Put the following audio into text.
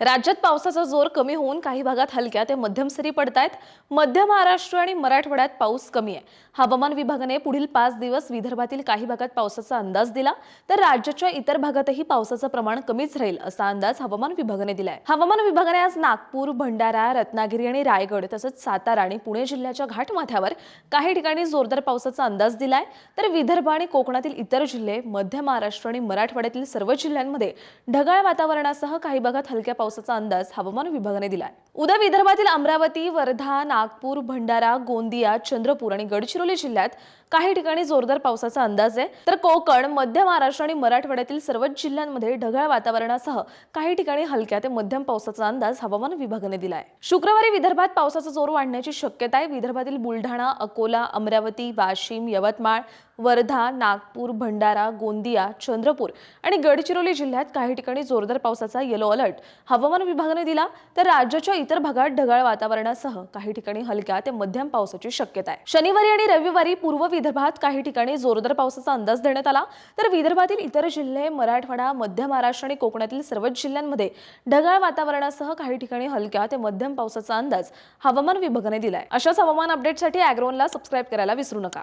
राज्यात पावसाचा जोर कमी होऊन काही भागात हलक्या ते मध्यम सरी पडतायत. मध्य महाराष्ट्र आणि मराठवाड्यात पाऊस कमी आहे. हवामान विभागाने पुढील पाच दिवस विदर्भातील काही भागात पावसाचा अंदाज दिला तर राज्याच्या इतर भागातही पावसाचं प्रमाण कमीच राहील असा अंदाज हवामान विभागाने दिलाय. हवामान विभागाने आज नागपूर भंडारा रत्नागिरी आणि रायगड तसंच सातारा आणि पुणे जिल्ह्याच्या घाटमाथ्यावर काही ठिकाणी जोरदार पावसाचा अंदाज दिलाय. तर विदर्भ आणि कोकणातील इतर जिल्हे मध्य महाराष्ट्र आणि मराठवाड्यातील सर्व जिल्ह्यांमध्ये ढगाळ वातावरणासह काही भागात हलक्या पावसाचा अंदाज हवामान विभागाने दिलाय. उद्या विदर्भातील अमरावती वर्धा नागपूर भंडारा गोंदिया चंद्रपूर आणि गडचिरोली जिल्ह्यात काही ठिकाणी जोरदार पावसाचा अंदाज आहे. तर कोकण मध्य महाराष्ट्र आणि मराठवाड्यातील सर्वच जिल्ह्यांमध्ये ढगाळ वातावरणासह काही ठिकाणी हलक्या ते मध्यम पावसाचा अंदाज हवामान विभागाने दिलाय. शुक्रवारी विदर्भात पावसाचा जोर वाढण्याची शक्यता आहे विदर्भातील बुलढाणा अकोला अमरावती वाशिम यवतमाळ वर्धा नागपूर भंडारा गोंदिया चंद्रपूर आणि गडचिरोली जिल्ह्यात काही ठिकाणी जोरदार पावसाचा येलो अलर्ट हवामान विभागाने दिला तर राज्याच्या इतर भागात ढगाळ वातावरणासह काही ठिकाणी हलक्या ते मध्यम पावसाची शक्यता आहे. शनिवारी आणि रविवारी पूर्व विदर्भात काही ठिकाणी जोरदार पावसाचा अंदाज देण्यात आला तर विदर्भातील इतर जिल्हे मराठवाडा मध्य महाराष्ट्र आणि कोकणातील सर्वच जिल्ह्यांमध्ये ढगाळ वातावरणासह काही ठिकाणी हलक्या ते मध्यम पावसाचा अंदाज हवामान विभागाने दिलाय. अशाच हवामान अपडेटसाठी अॅग्रोनला सबस्क्राईब करायला विसरू नका.